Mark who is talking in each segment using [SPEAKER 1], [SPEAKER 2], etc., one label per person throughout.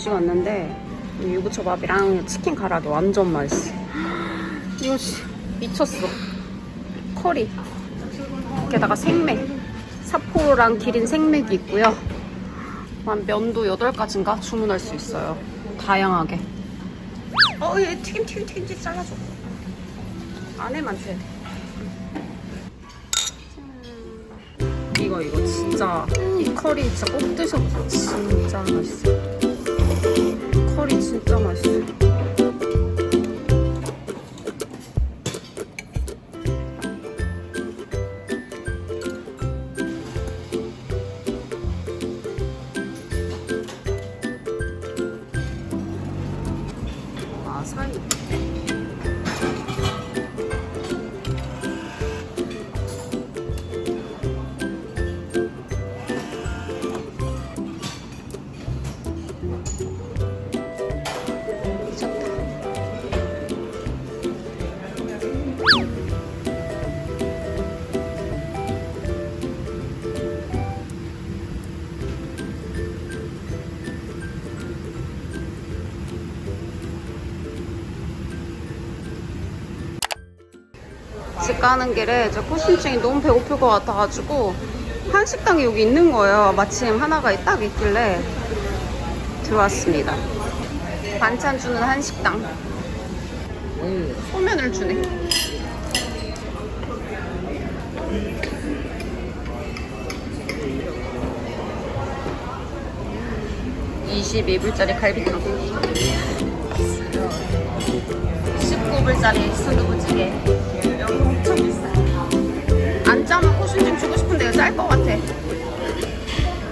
[SPEAKER 1] 음식 왔는데 이 유부초밥이랑 치킨 가라게 완전 맛있어. 이거 씨, 미쳤어. 커리. 게다가 생맥. 사포로랑 기린 생맥이 있고요. 한 면도 8가지인가 주문할 수 있어요. 다양하게. 어, 얘 튀김 튀김 튀김 잘라줘. 안에만 돼. 이거 이거 진짜 이 커리 진짜 꼭 드셔보세요. 진짜 맛있어. 커리 진짜 맛있어. 아사히. 집 가는 길에 저 코심증이 너무 배고플 것 같아가지고 한식당이 여기 있는 거예요. 마침 하나가 딱 있길래 들어왔습니다. 반찬 주는 한식당. 소면을 주네. (22불짜리) 갈비탕 (19불짜리) 순두부찌개 안 짜면 코순찜 주고 싶은데 짤것 같아.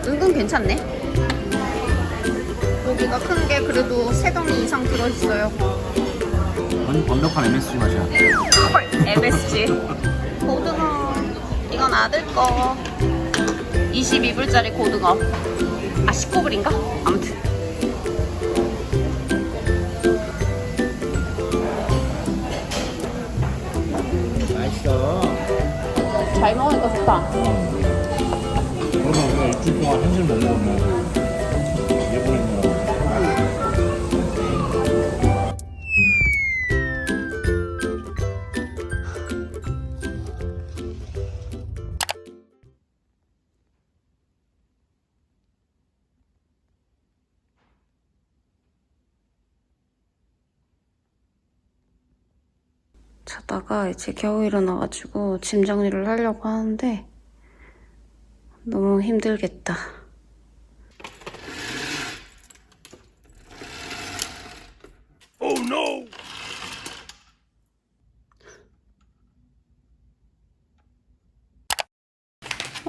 [SPEAKER 1] 은근 괜찮네. 고기가 큰 게 그래도 세 덩이 이상 들어있어요.
[SPEAKER 2] 완전 완벽한 MSG 맛이야.
[SPEAKER 1] 헐 MSG 고등어. 이건 아들 거. 22불짜리 고등어. 아 19불인가? 아무튼 잘 먹으니까 좋다.
[SPEAKER 2] 그러면 우리가 일주일 동안 한식 먹으면
[SPEAKER 1] 자다가 이제 겨우 일어나가지고 짐 정리를 하려고 하는데 너무 힘들겠다.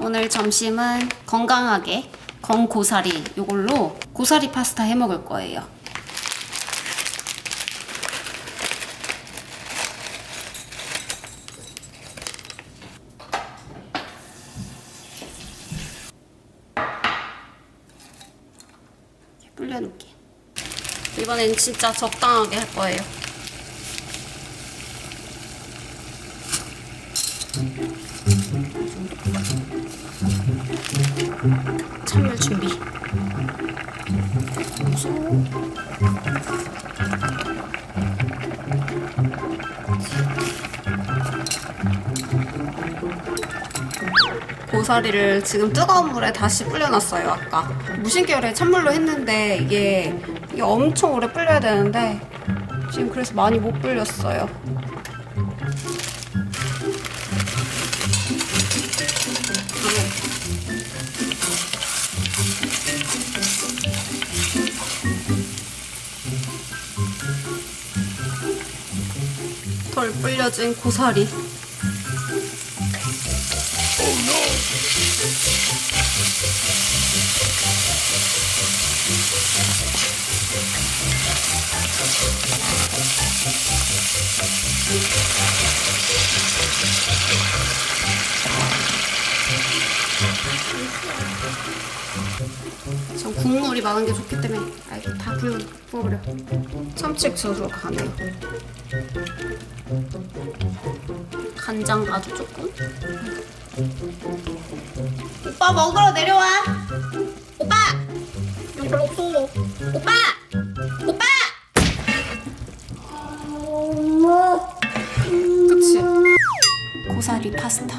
[SPEAKER 1] 오늘 점심은 건강하게 건고사리 이걸로 고사리 파스타 해 먹을 거예요. 이렇게 불려놓게. 이번엔 진짜 적당하게 할 거예요. 찬물 준비. 무서워. 고사리를 지금 뜨거운 물에 다시 불려놨어요 아까 무심결에 찬물로 했는데 이게, 이게 엄청 오래 불려야 되는데 지금 그래서 많이 못 불렸어요. 덜 불려진 고사리 국물이 많은 게 좋기 때문에 아 이거 다 부어, 부어버려 참치액젓으로 가네요 간장 아주 조금 오빠 먹으러 내려와 오빠 좀 별로 없어. 오빠! 오빠! 그치? 고사리 파스타.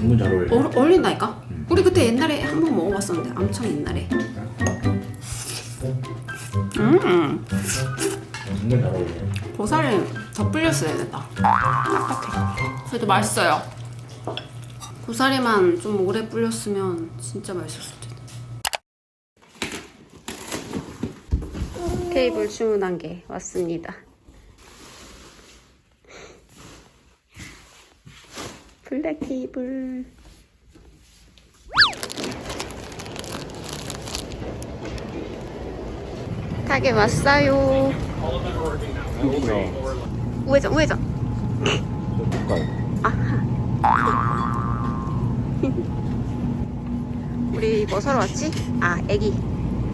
[SPEAKER 2] 은근 잘 어울려.
[SPEAKER 1] 어, 어울린다니까? 우리 그때 옛날에 음,
[SPEAKER 2] 은근 잘.
[SPEAKER 1] 고사리 더 불렸어야 된다. 딱딱해. 그래도 맛있어요. 고사리만 좀 오래 불렸으면 진짜 맛있었을 텐데. 테이블 주문한 게 왔습니다. 블랙 테이블. 가게 왔어요. 우회전, 우회전.
[SPEAKER 2] 볼까요?
[SPEAKER 1] 우리 뭐 사러 왔지? 아, 애기.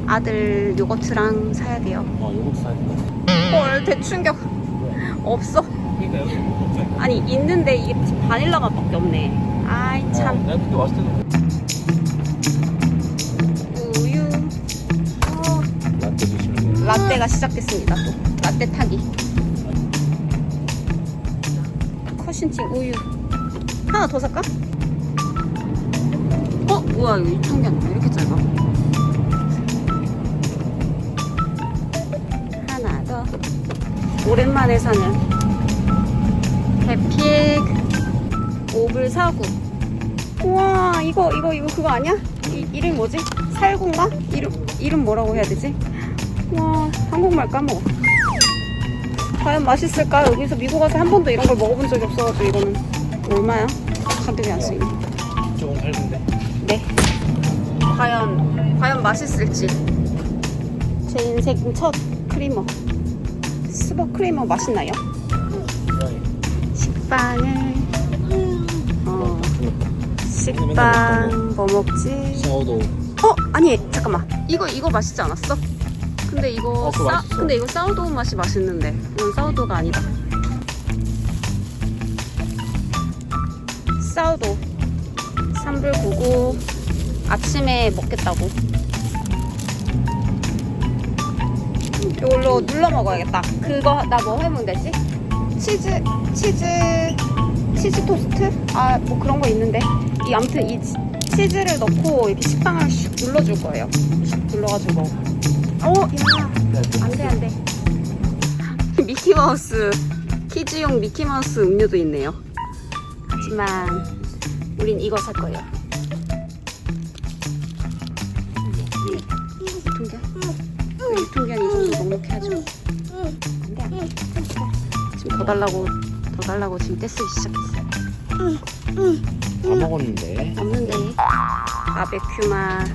[SPEAKER 1] 아들 요거트랑 사야 돼요.
[SPEAKER 2] 아 요거트 사야겠다.
[SPEAKER 1] 헐, 대충격. 없어.
[SPEAKER 2] 그러니까 여기
[SPEAKER 1] 아니, 있는데 이게 바닐라 맛밖에 없네. 아이, 참.
[SPEAKER 2] 내가 그때 왔을 때는
[SPEAKER 1] 라떼가 시작됐습니다, 또. 라떼 타기. 커신팅 우유. 하나 더 살까? 어? 뭐야, 이거 유통기한 왜 이렇게 짧아? 하나 더. 오랜만에 사는 해피액 오블 사구. 우와, 이거, 이거, 이거 그거 아니야? 이, 이름 뭐지? 살구인가? 이름, 이름 뭐라고 해야 되지? 와 한국말 까먹어 과연 맛있을까? 여기서 미국 와서 한 번도 이런 걸 먹어본 적이 없어가지고 이거는 얼마야? 가격이 안 쓰이네
[SPEAKER 2] 조금 살던데.
[SPEAKER 1] 네 과연 과연 맛있을지 제 인생 첫 크리머 스버 크리머 맛있나요? 식빵을 어 식빵 뭐 먹지?
[SPEAKER 2] 샤워도
[SPEAKER 1] 어 아니 잠깐만 이거 이거 맛있지 않았어? 근데 이거
[SPEAKER 2] 어, 그거
[SPEAKER 1] 싸
[SPEAKER 2] 맛있어.
[SPEAKER 1] 근데 이거 사우도우 맛이 맛있는데 이건 사우도우가 아니다. 사우도우 3불 99 아침에 먹겠다고. 이걸로 눌러 먹어야겠다. 그거 나 뭐 해먹으면 되지? 치즈 치즈 치즈 토스트? 아 뭐 그런 거 있는데 이 아무튼 이 치- 치즈를 넣고 이렇게 식빵을 슉 눌러줄 거예요. 슉 눌러가지고. 어, 야, 안 돼 안 돼. 미키마우스 키즈용 미키마우스 음료도 있네요. 하지만 우린 이거 살 거예요. 유통기한? 왜 유통기한 이 정도 넉넉히 하죠? 안 돼 안 돼. 지금 더 달라고 더 달라고 지금 떼쓰기 시작했어요.
[SPEAKER 2] 다 먹었는데.
[SPEAKER 1] 없는데 바베큐 맛,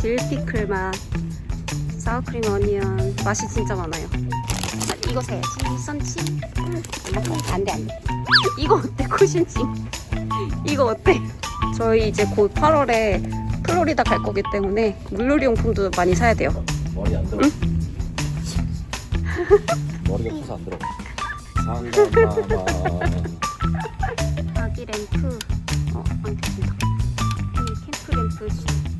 [SPEAKER 1] 딜피클 맛, 사우크림 어니언 맛이 진짜 많아요. 아, 이거 사야지. 썬치. 안돼 안돼. 이거 어때 쿠신찡? 이거 어때? 저희 이제 곧 8월에 플로리다 갈 거기 때문에 물놀이 용품도 많이 사야 돼요.
[SPEAKER 2] 머리 안 들어. 머리가 커서 안 들어. 상관마마.
[SPEAKER 1] 아기 램프. 어, 안 켰습니다. 이 캠프 램프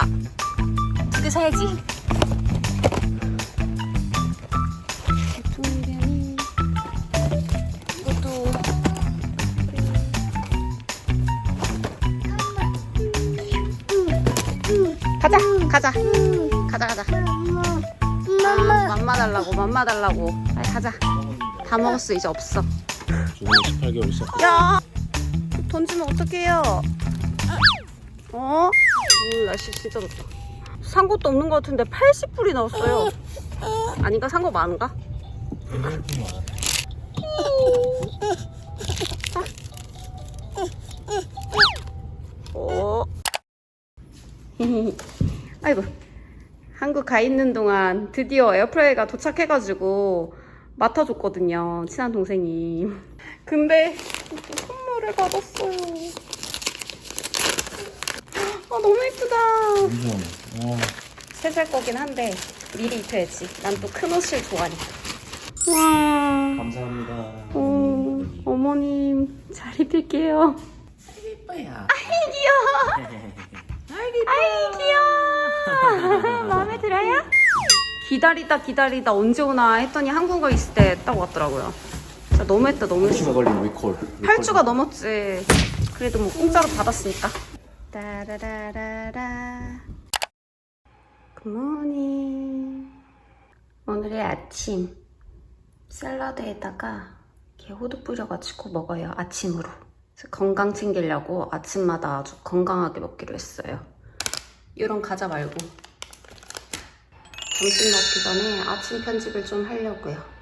[SPEAKER 1] 개 6달러. 두개 사야지. 가자 가자. 가자 가자. 아, 맘마 달라고 맘마 달라고. 빨리 가자. 다 먹었어 이제 없어.
[SPEAKER 2] 주문이 18개월 시작.
[SPEAKER 1] 야! 던지면 어떡해요? 어? 오늘 날씨 진짜 좋다. 산 것도 없는 것 같은데 80불이 나왔어요. 아닌가? 산 거 많은가? 어. 아이고. 한국 가 있는 동안 드디어 에어프라이가 도착해가지고 맡아줬거든요. 친한 동생이. 근데 또 선물을 받았어요 아 너무 예쁘다.
[SPEAKER 2] 어.
[SPEAKER 1] 새살 거긴 한데 미리 입혀야지. 난 또 큰 옷을 좋아하니까. 와.
[SPEAKER 2] 감사합니다.
[SPEAKER 1] 어, 어머님 잘 입힐게요.
[SPEAKER 2] 이뻐야.
[SPEAKER 1] 아이 귀여워. 마음에 들어요? 기다리다 기다리다 언제 오나 했더니 한국어 있을 때 딱 왔더라고요. 진짜 너무했다 너무했어.
[SPEAKER 2] 걸린 위콜.
[SPEAKER 1] 8주가 넘었지. 그래도 뭐 공짜로 받았으니까 따라라라라. 굿모닝 오늘의 아침. 샐러드에다가 이렇게 호두 뿌려가지고 먹어요 아침으로. 건강 챙기려고 아침마다 아주 건강하게 먹기로 했어요. 이런 과자 말고 점심 먹기 전에 아침 편집을 좀 하려고요